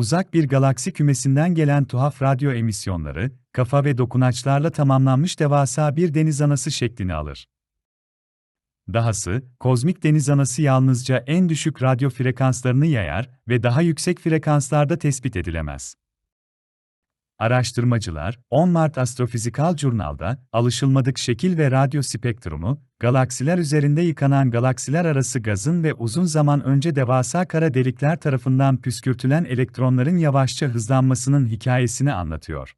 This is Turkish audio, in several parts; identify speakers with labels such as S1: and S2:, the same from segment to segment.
S1: uzak bir galaksi kümesinden gelen tuhaf radyo emisyonları, kafa ve dokunaçlarla tamamlanmış devasa bir deniz anası şeklini alır. Dahası, kozmik deniz anası yalnızca en düşük radyo frekanslarını yayar ve daha yüksek frekanslarda tespit edilemez. Araştırmacılar, 10 Mart Astrofizikal Jurnal'da, alışılmadık şekil ve radyo spektrumu, galaksiler üzerinde yıkanan galaksiler arası gazın ve uzun zaman önce devasa kara delikler tarafından püskürtülen elektronların yavaşça hızlanmasının hikayesini anlatıyor.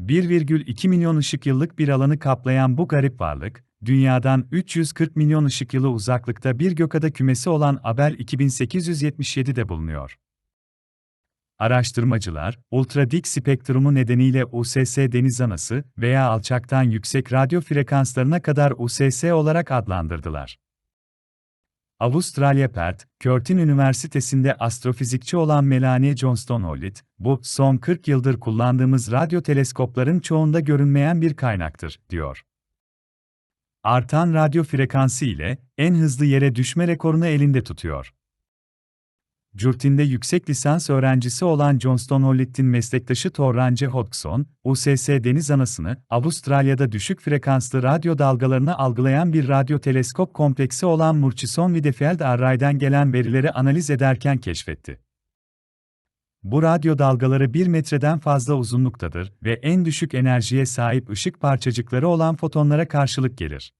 S1: 1,2 milyon ışık yıllık bir alanı kaplayan bu garip varlık, dünyadan 340 milyon ışık yılı uzaklıkta bir gökada kümesi olan Abel 2877'de bulunuyor. Araştırmacılar, ultradik spektrumu nedeniyle USS deniz anası veya alçaktan yüksek radyo frekanslarına kadar USS olarak adlandırdılar. Avustralya Perth, Curtin Üniversitesi'nde astrofizikçi olan Melanie Johnston Hollit, bu, son 40 yıldır kullandığımız radyo teleskopların çoğunda görünmeyen bir kaynaktır, diyor. Artan radyo frekansı ile en hızlı yere düşme rekorunu elinde tutuyor. Curtin'de yüksek lisans öğrencisi olan Johnston Hollitt'in meslektaşı Torrance Hodgson, USS deniz anasını, Avustralya'da düşük frekanslı radyo dalgalarını algılayan bir radyo teleskop kompleksi olan Murchison Widfield Array'den gelen verileri analiz ederken keşfetti. Bu radyo dalgaları 1 metreden fazla uzunluktadır ve en düşük enerjiye sahip ışık parçacıkları olan fotonlara karşılık gelir.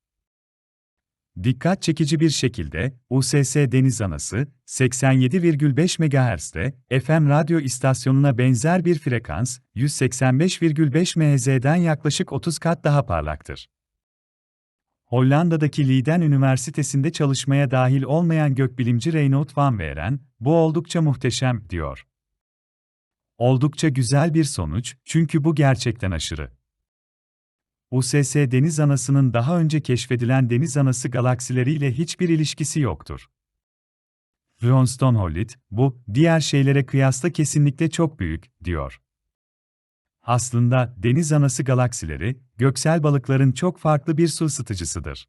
S1: Dikkat çekici bir şekilde, USS Deniz Anası, 87,5 MHz'de, FM radyo istasyonuna benzer bir frekans, 185,5 MHz'den yaklaşık 30 kat daha parlaktır. Hollanda'daki Leiden Üniversitesi'nde çalışmaya dahil olmayan gökbilimci Reynold van Weren, bu oldukça muhteşem, diyor. Oldukça güzel bir sonuç, çünkü bu gerçekten aşırı. USS deniz anasının daha önce keşfedilen deniz anası galaksileriyle hiçbir ilişkisi yoktur. Johnston Hollitt, bu, diğer şeylere kıyasla kesinlikle çok büyük, diyor. Aslında, deniz anası galaksileri, göksel balıkların çok farklı bir su ısıtıcısıdır.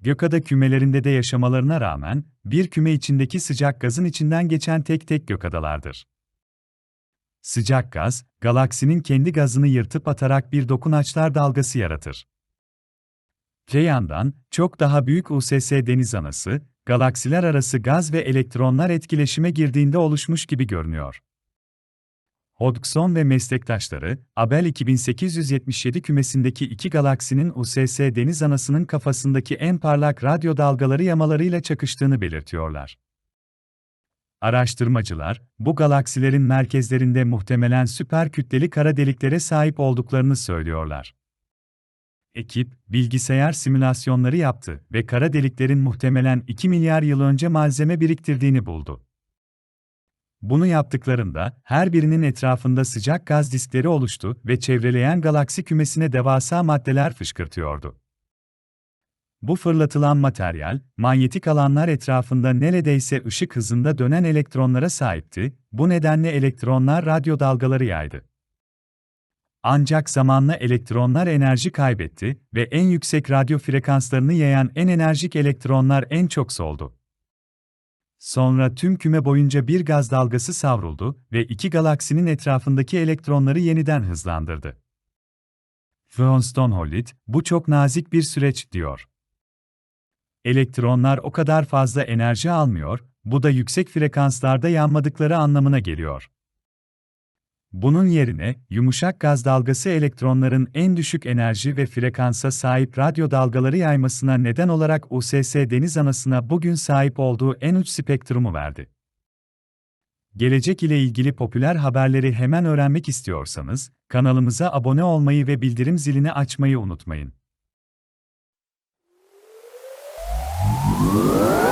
S1: Gökada kümelerinde de yaşamalarına rağmen, bir küme içindeki sıcak gazın içinden geçen tek tek gökadalardır. Sıcak gaz, galaksinin kendi gazını yırtıp atarak bir dokunaçlar dalgası yaratır. Öte yandan, çok daha büyük USS deniz anası, galaksiler arası gaz ve elektronlar etkileşime girdiğinde oluşmuş gibi görünüyor. Hodgson ve meslektaşları, Abel 2877 kümesindeki iki galaksinin USS deniz anasının kafasındaki en parlak radyo dalgaları yamalarıyla çakıştığını belirtiyorlar. Araştırmacılar, bu galaksilerin merkezlerinde muhtemelen süper kütleli kara deliklere sahip olduklarını söylüyorlar. Ekip, bilgisayar simülasyonları yaptı ve kara deliklerin muhtemelen 2 milyar yıl önce malzeme biriktirdiğini buldu. Bunu yaptıklarında, her birinin etrafında sıcak gaz diskleri oluştu ve çevreleyen galaksi kümesine devasa maddeler fışkırtıyordu. Bu fırlatılan materyal, manyetik alanlar etrafında neredeyse ışık hızında dönen elektronlara sahipti, bu nedenle elektronlar radyo dalgaları yaydı. Ancak zamanla elektronlar enerji kaybetti ve en yüksek radyo frekanslarını yayan en enerjik elektronlar en çok soldu. Sonra tüm küme boyunca bir gaz dalgası savruldu ve iki galaksinin etrafındaki elektronları yeniden hızlandırdı. Johnston Hollitt, bu çok nazik bir süreç, diyor. Elektronlar o kadar fazla enerji almıyor, bu da yüksek frekanslarda yanmadıkları anlamına geliyor. Bunun yerine, yumuşak gaz dalgası elektronların en düşük enerji ve frekansa sahip radyo dalgaları yaymasına neden olarak USS deniz anasına bugün sahip olduğu en uç spektrumu verdi. Gelecek ile ilgili popüler haberleri hemen öğrenmek istiyorsanız, kanalımıza abone olmayı ve bildirim zilini açmayı unutmayın.
S2: Whoa.